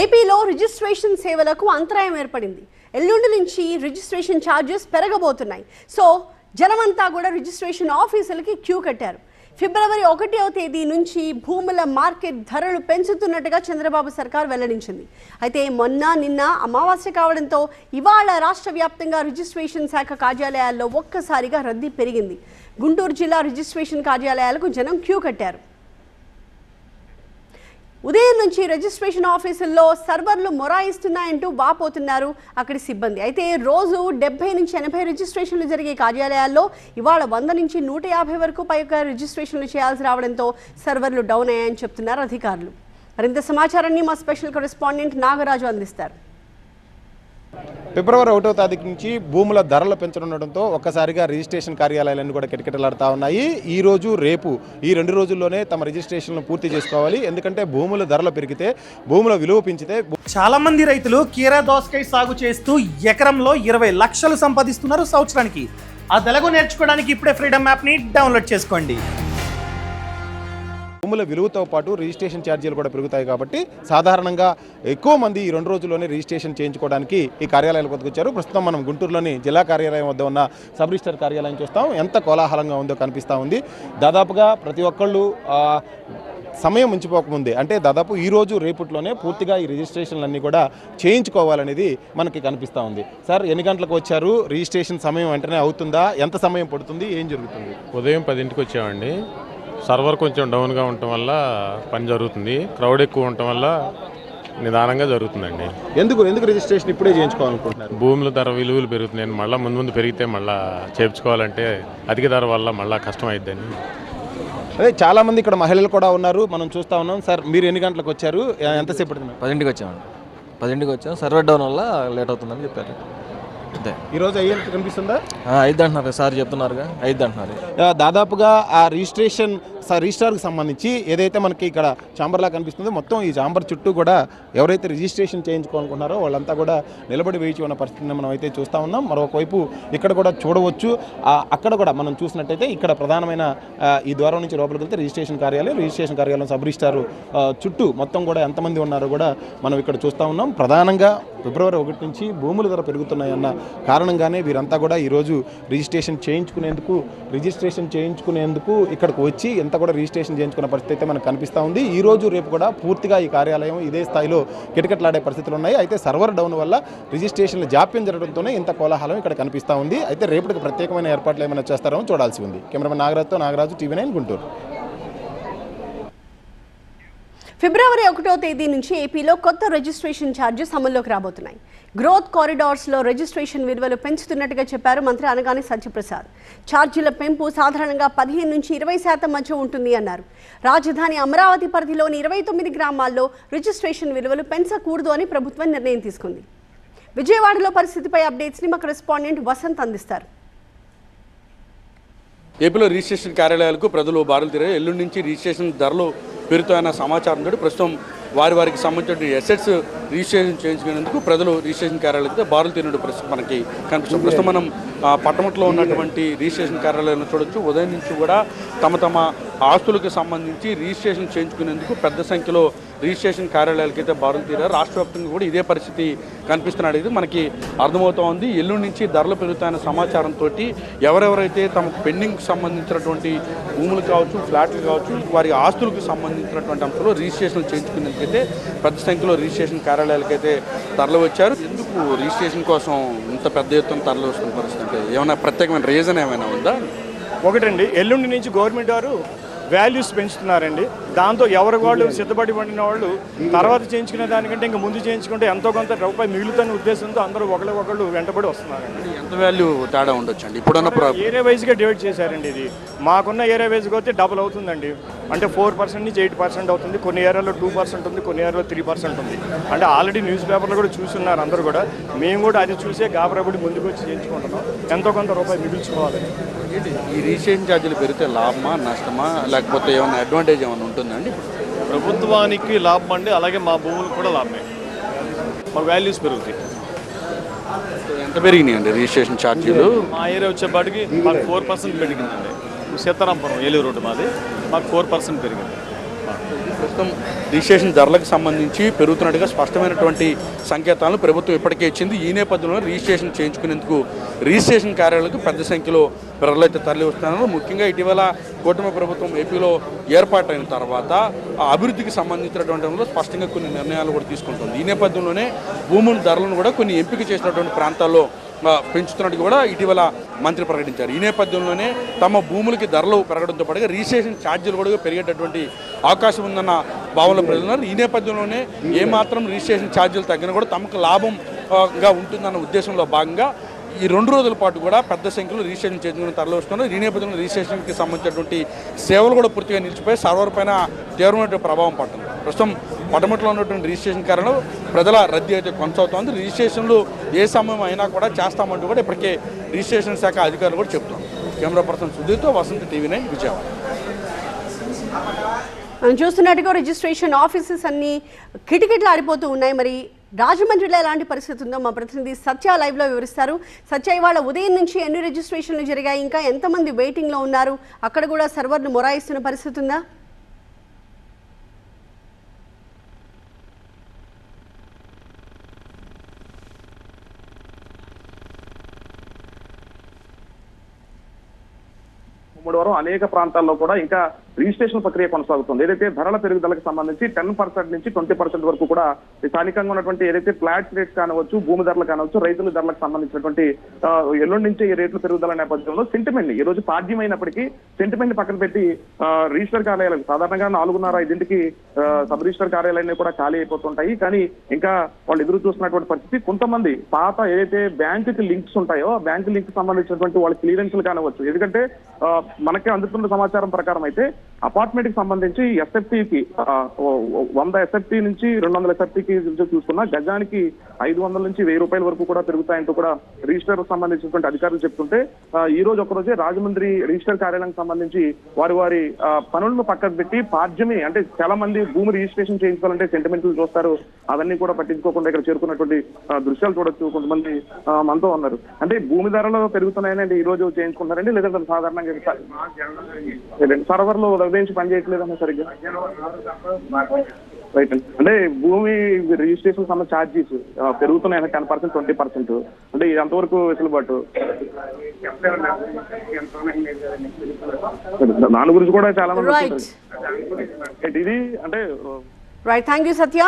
ఏపీలో రిజిస్ట్రేషన్ సేవలకు అంతరాయం ఏర్పడింది. ఎల్లుండి నుంచి రిజిస్ట్రేషన్ ఛార్జెస్ పెరగబోతున్నాయి. సో జనమంతా కూడా రిజిస్ట్రేషన్ ఆఫీసులకి క్యూ కట్టారు. ఫిబ్రవరి ఒకటవ తేదీ నుంచి భూముల మార్కెట్ ధరలు పెంచుతున్నట్టుగా చంద్రబాబు సర్కార్ వెల్లడించింది. అయితే మొన్న నిన్న అమావాస్య కావడంతో ఇవాళ రాష్ట్ర వ్యాప్తంగా రిజిస్ట్రేషన్ శాఖ కార్యాలయాల్లో ఒక్కసారిగా రద్దీ పెరిగింది. గుంటూరు జిల్లా రిజిస్ట్రేషన్ కార్యాలయాలకు జనం క్యూ కట్టారు. ఉదయం నుంచి రిజిస్ట్రేషన్ ఆఫీసుల్లో సర్వర్లు మొరాయిస్తున్నాయంటూ బాపోతున్నారు అక్కడి సిబ్బంది. అయితే రోజు డెబ్బై నుంచి ఎనభై రిజిస్ట్రేషన్లు జరిగే కార్యాలయాల్లో ఇవాళ వంద నుంచి నూట యాభై వరకు పైగా రిజిస్ట్రేషన్లు చేయాల్సి రావడంతో సర్వర్లు డౌన్ అయ్యాయని చెప్తున్నారు అధికారులు. మరింత సమాచారాన్ని మా స్పెషల్ కరెస్పాండెంట్ నాగరాజు అందిస్తారు. ఫిబ్రవరి ఒకటో తారీఖు నుంచి భూముల ధరలు పెంచనుండటంతో ఒక్కసారిగా రిజిస్ట్రేషన్ కార్యాలయాలన్నీ కూడా కిటకిటలాడుతూ ఉన్నాయి. ఈ రోజు రేపు ఈ రెండు రోజుల్లోనే తమ రిజిస్ట్రేషన్లు పూర్తి చేసుకోవాలి. ఎందుకంటే భూముల ధరలు పెరిగితే భూముల విలువ పెంచితే చాలా మంది రైతులు కీరా దోసకాయ సాగు చేస్తూ ఎకరంలో ఇరవై లక్షలు సంపాదిస్తున్నారు సంవత్సరానికి. ఆ తెలుగు నేర్చుకోవడానికి ఇప్పుడే ఫ్రీడమ్ యాప్ని డౌన్లోడ్ చేసుకోండి. భూముల విలువతో పాటు రిజిస్ట్రేషన్ ఛార్జీలు కూడా పెరుగుతాయి కాబట్టి సాధారణంగా ఎక్కువ మంది ఈ రెండు రోజుల్లోనే రిజిస్ట్రేషన్ చేయించుకోవడానికి ఈ కార్యాలయాలకు వద్దకు వచ్చారు ప్రస్తుతం మనం గుంటూరులోని జిల్లా కార్యాలయం వద్ద ఉన్న సబ్ రిజిస్టర్ కార్యాలయం చూస్తాం. ఎంత కోలాహలంగా ఉందో కనిపిస్తూ ఉంది. దాదాపుగా ప్రతి ఒక్కళ్ళు సమయం ఉంచిపోకముందే అంటే దాదాపు ఈ రోజు రేపట్లోనే పూర్తిగా ఈ రిజిస్ట్రేషన్లన్నీ కూడా చేయించుకోవాలనేది మనకి కనిపిస్తూ ఉంది. సార్ ఎన్ని గంటలకు వచ్చారు? రిజిస్ట్రేషన్ సమయం వెంటనే అవుతుందా? ఎంత సమయం పడుతుంది? ఏం జరుగుతుంది? ఉదయం పదింటికి వచ్చామండి. సర్వర్ కొంచెం డౌన్గా ఉండటం వల్ల పని జరుగుతుంది. క్రౌడ్ ఎక్కువ ఉండటం వల్ల నిదానంగా జరుగుతుందండి. ఎందుకు ఎందుకు రిజిస్ట్రేషన్ ఇప్పుడే చేయించుకోవాలనుకుంటున్నారు? భూముల ధర విలువలు పెరుగుతున్నాయి. మళ్ళీ ముందు ముందు పెరిగితే మళ్ళీ చేర్చుకోవాలంటే అధిక ధర వల్ల మళ్ళీ కష్టం అయిద్దని అదే చాలా మంది ఇక్కడ మహిళలు కూడా ఉన్నారు. మనం చూస్తా ఉన్నాం. సార్ మీరు ఎన్ని గంటలకు వచ్చారు? ఎంతసేపు పడుతుంది? పదింటికి వచ్చామండి. పదింటికి వచ్చాం. సర్వర్ డౌన్ వల్ల లేట్ అవుతుందని చెప్పారు. అంతే. ఈ రోజు అయ్యేంత కనిపిస్తుందా? అయిద్ది అంటున్నారు. సార్ చెప్తున్నారుగా. అయిద్ది అంటున్నారు. దాదాపుగా ఆ రిజిస్ట్రేషన్ రిజిస్ట్రార్కి సంబంధించి ఏదైతే మనకి ఇక్కడ చాంబర్లా కనిపిస్తుందో మొత్తం ఈ చాంబర్ చుట్టూ కూడా ఎవరైతే రిజిస్ట్రేషన్ చేయించుకోవాలనుకున్నారో వాళ్ళంతా కూడా నిలబడి వేచి ఉన్న పరిస్థితిని మనం అయితే చూస్తూ ఉన్నాం. మరొకవైపు ఇక్కడ కూడా చూడవచ్చు. ఆ, అక్కడ కూడా మనం చూసినట్టయితే ఇక్కడ ప్రధానమైన ఈ ద్వారం నుంచి లోపలికి వెళ్తే రిజిస్ట్రేషన్ కార్యాలయం రిజిస్ట్రేషన్ కార్యాలయం సబ్ రిజిస్టారు చుట్టూ మొత్తం కూడా ఎంతమంది ఉన్నారో కూడా మనం ఇక్కడ చూస్తూ ఉన్నాం. ప్రధానంగా ఫిబ్రవరి ఒకటి నుంచి భూముల ధర పెరుగుతున్నాయన్న కారణంగానే వీరంతా కూడా ఈరోజు రిజిస్ట్రేషన్ చేయించుకునేందుకు రిజిస్ట్రేషన్ చేయించుకునేందుకు ఇక్కడికి వచ్చి ఎంత కూడా రిజిస్ట్రేషన్ చేయించుకున్న పరిస్థితి అయితే మనకు కనిపిస్తూ ఉంది. ఈ రోజు రేపు కూడా పూర్తిగా ఈ కార్యాలయం ఇదే స్థాయిలో కిటకిటలాడే పరిస్థితులు ఉన్నాయి. అయితే సర్వర్ డౌన్ వల్ల రిజిస్ట్రేషన్లు జాప్యం జరగడంతోనే ఇంత కోలాహలం ఇక్కడ కనిపిస్తూ ఉంది. అయితే రేపటికి ప్రత్యేకమైన ఏర్పాట్లు ఏమైనా చేస్తారో చూడాల్సి ఉంది. కెమెరామెన్ నాగరాజుతో నాగరాజు టీవీ నైన్ గుంటూరు. ఫిబ్రవరి ఒకటో తేదీ నుంచి ఏపీలో కొత్త రిజిస్ట్రేషన్ ఛార్జెస్ అమల్లోకి రాబోతున్నాయి. గ్రోత్ కారిడార్స్లో రిజిస్ట్రేషన్ విలువలు పెంచుతున్నట్టుగా చెప్పారు మంత్రి అనగానే సత్యప్రసాద్. ఛార్జీల పెంపు సాధారణంగా పదిహేను నుంచి ఇరవై శాతం మధ్య ఉంటుంది అన్నారు. రాజధాని అమరావతి పరిధిలోని ఇరవై తొమ్మిది గ్రామాల్లో రిజిస్ట్రేషన్ విలువలు పెంచకూడదు అని ప్రభుత్వం నిర్ణయం తీసుకుంది. విజయవాడలో పరిస్థితిపై అప్డేట్స్ని మా కరెస్పాండెంట్ వసంత్ అందిస్తారు. ఏపీలో రిజిస్ట్రేషన్ కార్యాలయాలకు ప్రజలు బారులు తీరారు ఎల్లుండి నుంచి రిజిస్ట్రేషన్ ధరలు పెరుగుతాయన్న సమాచారంతో ప్రస్తుతం వారి వారికి సంబంధించిన ఎసెట్స్ రిజిస్ట్రేషన్ చేయించుకునేందుకు ప్రజలు రిజిస్ట్రేషన్ కార్యాలయాలకు బారులు తిరిగిన ప్రస్తుతం మనకి కనిపిస్తుంది. ప్రస్తుతం మనం ఆ, పట్టణంలో ఉన్నటువంటి రిజిస్ట్రేషన్ కార్యాలయాలను చూడొచ్చు. ఉదయం నుంచి కూడా తమ తమ ఆస్తులకు సంబంధించి రిజిస్ట్రేషన్ చేయించుకునేందుకు పెద్ద సంఖ్యలో రిజిస్ట్రేషన్ కార్యాలయాలకి అయితే బారులు తీరారు. రాష్ట్ర వ్యాప్తంగా కూడా ఇదే పరిస్థితి కనిపిస్తున్నాడు ఇది మనకి అర్థమవుతా ఉంది. ఎల్లుండి నుంచి ధరలు పెరుగుతాయన్న సమాచారంతో ఎవరెవరైతే తమ పెండింగ్ సంబంధించినటువంటి భూములు కావచ్చు ఫ్లాట్లు కావచ్చు వారి ఆస్తులకు సంబంధించినటువంటి అంశాలు రిజిస్ట్రేషన్ చేయించుకునేందుకైతే పెద్ద సంఖ్యలో రిజిస్ట్రేషన్ కార్యాలయాలకైతే తరలి వచ్చారు. ఎందుకు రిజిస్ట్రేషన్ కోసం ఇంత పెద్ద ఎత్తున తరలి వస్తున్న పరిస్థితి అంటే ఏమైనా ప్రత్యేకమైన రీజన్ ఏమైనా ఉందా? ఒకటండి ఎల్లుండి నుంచి గవర్నమెంట్ వారు వాల్యూస్ పెంచుతున్నారండి. దాంతో ఎవరి వాళ్ళు సిద్ధపడి పడిన వాళ్ళు తర్వాత చేయించుకునే దానికంటే ఇంకా ముందు చేయించుకుంటే ఎంతో కొంత రూపాయి మిగులుతున్న ఉద్దేశంతో అందరూ ఒకళ్ళు ఒకళ్ళు వెంటబడి వస్తున్నారండి. ఎంత వాల్యూ తేడా ఉండొచ్చు అండి ఇప్పుడున్న ఏరియా వైజ్గా డివైడ్ చేశారండి ఇది. మాకున్న ఏరియా వైజ్గా అయితే డబుల్ అవుతుందండి. అంటే ఫోర్ పర్సెంట్ నుంచి ఎయిట్ పర్సెంట్ అవుతుంది. కొన్ని ఏరియాలో టూ పర్సెంట్ ఉంది కొన్ని ఏరియాలో త్రీ పర్సెంట్ ఉంది. అంటే ఆల్రెడీ న్యూస్ పేపర్లో కూడా చూస్తున్నారు అందరూ కూడా. మేము కూడా అది చూసే గాబరబడి ముందుకు వచ్చి చేయించుకుంటున్నాం. ఎంతో కొంత రూపాయి మిగుల్చుకోవాలని ఏంటి ఈ రిజిస్ట్రేషన్ ఛార్జీలు పెరిగితే లాభమా నష్టమా? లేకపోతే ఏమైనా అడ్వాంటేజ్ ఏమైనా ఉంటుందండి ప్రభుత్వానికి లాభం అండి అలాగే మా భూములకు కూడా లాభమే. మాకు వాల్యూస్ పెరుగుతాయి. ఎంత పెరిగినాయండి రిజిస్ట్రేషన్ ఛార్జీలు? మా ఏరియా వచ్చేపాటికి మాకు ఫోర్ పర్సెంట్ పెరిగిందండి. సీతారాంపురం ఏలూరు రోడ్డు మాది. మాకు ఫోర్ పర్సెంట్ పెరిగింది. ప్రస్తుతం రిజిస్ట్రేషన్ ధరలకు సంబంధించి పెరుగుతున్నట్టుగా స్పష్టమైనటువంటి సంకేతాలను ప్రభుత్వం ఇప్పటికే ఇచ్చింది. ఈ నేపథ్యంలో రిజిస్ట్రేషన్ చేయించుకునేందుకు రిజిస్ట్రేషన్ కార్యాలయాలకు పెద్ద సంఖ్యలో ప్రజలు అయితే తరలి వస్తున్నారు. ముఖ్యంగా ఇటీవల కూటమి ప్రభుత్వం ఏపీలో ఏర్పాటైన తర్వాత ఆ అభివృద్ధికి సంబంధించినటువంటి స్పష్టంగా కొన్ని నిర్ణయాలు కూడా తీసుకుంటుంది. ఈ నేపథ్యంలోనే భూముల ధరలను కూడా కొన్ని ఎంపిక చేసినటువంటి ప్రాంతాల్లో పెంచుతున్నట్టు కూడా ఇటీవల మంత్రి ప్రకటించారు. ఈ నేపథ్యంలోనే తమ భూములకి ధరలు పెరగడంతో పాటుగా రిజిస్ట్రేషన్ ఛార్జీలు కూడా పెరిగేటటువంటి అవకాశం ఉందన్న భావనలో ప్రజలు ఉన్నారు. ఈ నేపథ్యంలోనే ఏమాత్రం రిజిస్ట్రేషన్ ఛార్జీలు తగ్గినా కూడా తమకు లాభంగా ఉంటుందన్న ఉద్దేశంలో భాగంగా ఈ రెండు రోజుల పాటు కూడా పెద్ద సంఖ్యలో రిజిస్ట్రేషన్ చేసుకుని తరలి వస్తున్నారు. ఈ నేపథ్యంలో రిజిస్ట్రేషన్కి సంబంధించినటువంటి సేవలు కూడా పూర్తిగా నిలిచిపోయి సర్వర్ పైన తీవ్రమైన ప్రభావం పడుతుంది. ప్రస్తుతం పటమట్లో ఉన్నటువంటి రిజిస్ట్రేషన్ కారణం ప్రజల రద్దీ అయితే కొనసాగుతోంది. రిజిస్ట్రేషన్లు ఏ సమయం అయినా కూడా చేస్తామంటూ కూడా ఇప్పటికే రిజిస్ట్రేషన్ శాఖ అధికారులు కూడా చెప్తున్నారు. కెమెరా పర్సన్ సుధీర్తో వసంత టీవీ నైన్ విజయవాడ. మనం చూస్తున్నట్టుగా రిజిస్ట్రేషన్ ఆఫీసెస్ అన్ని కిటకిటలు ఆడిపోతూ ఉన్నాయి. మరి రాజమండ్రిలో ఎలాంటి పరిస్థితి ఉందో మా ప్రతినిధి సత్య లైవ్లో వివరిస్తారు. సత్య ఇవాళ ఉదయం నుంచి ఎన్ని రిజిస్ట్రేషన్లు జరిగాయి? ఇంకా ఎంతమంది వెయిటింగ్లో ఉన్నారు? అక్కడ కూడా సర్వర్ను మొరాయిస్తున్న పరిస్థితి ఉందా? మూడు వరకు అనేక ప్రాంతాల్లో కూడా ఇంకా రిజిస్ట్రేషన్ ప్రక్రియ కొనసాగుతుంది. ఏదైతే ధరల పెరుగుదలకు సంబంధించి టెన్ పర్సెంట్ నుంచి ట్వంటీ పర్సెంట్ వరకు కూడా స్థానికంగా ఉన్నటువంటి ఏదైతే ఫ్లాట్ రేట్స్ కానివచ్చు భూమి ధరలు కానివచ్చు రైతుల ధరలకు సంబంధించినటువంటి ఎల్లుండి నుంచి ఈ రేట్లు పెరుగుదల నేపథ్యంలో సెంటిమెంట్ ఈ రోజు పాడ్యమైనప్పటికీ సెంటిమెంట్ పక్కన పెట్టి రిజిస్టర్ కార్యాలయాలు సాధారణంగా నాలుగున్నర ఐదింటికి సబ్ రిజిస్టర్ కార్యాలయాన్ని కూడా ఖాళీ అయిపోతుంటాయి. కానీ ఇంకా వాళ్ళు ఎదురు చూస్తున్నటువంటి పరిస్థితి కొంతమంది పాత ఏదైతే బ్యాంకుకి లింక్స్ ఉంటాయో బ్యాంకు లింక్ సంబంధించినటువంటి వాళ్ళ క్లియరెన్స్లు కానివచ్చు. ఎందుకంటే మనకే మనకి అందుతున్న సమాచారం ప్రకారం అయితే అపార్ట్మెంట్కి సంబంధించి ఎస్ఎఫ్టీకి వంద ఎస్ఎఫ్టీ నుంచి రెండు వందల ఎస్ఎఫ్టీకి చూసుకున్న గజానికి ఐదు వందల నుంచి వెయ్యి రూపాయల వరకు కూడా పెరుగుతాయంటూ కూడా రిజిస్టర్ సంబంధించినటువంటి అధికారులు చెప్తుంటే ఈ రోజు ఒకరోజే రాజమండ్రి రిజిస్టర్ కార్యాలయానికి సంబంధించి వారి వారి ఆ, పనులను పక్కకు పెట్టి పార్జమే అంటే చాలా మంది భూమి రిజిస్ట్రేషన్ చేయించుకోవాలంటే సెంటిమెంట్లు చూస్తారు అవన్నీ కూడా పట్టించుకోకుండా ఇక్కడ చేరుకున్నటువంటి దృశ్యాలు చూడొచ్చు కొంతమంది మనతో ఉన్నారు. అంటే భూమి ధరలు పెరుగుతున్నాయని ఈ రోజు చేయించుకుంటారండి లేదంటే సాధారణంగా సర్వర్లు ఉదయం నుంచి పని చేయట్లేదన్న సరిగ్గా. రైట్ అంటే భూమి రిజిస్ట్రేషన్ సన్న ఛార్జెస్ పెరుగుతున్నాయి టెన్ పర్సెంట్ ట్వంటీ పర్సెంట్ అంటే ఇది ఎంతవరకు వెసులుబాటు? దాని గురించి కూడా చాలా మంది. ఇది అంటే రైట్ థ్యాంక్ యూ సత్య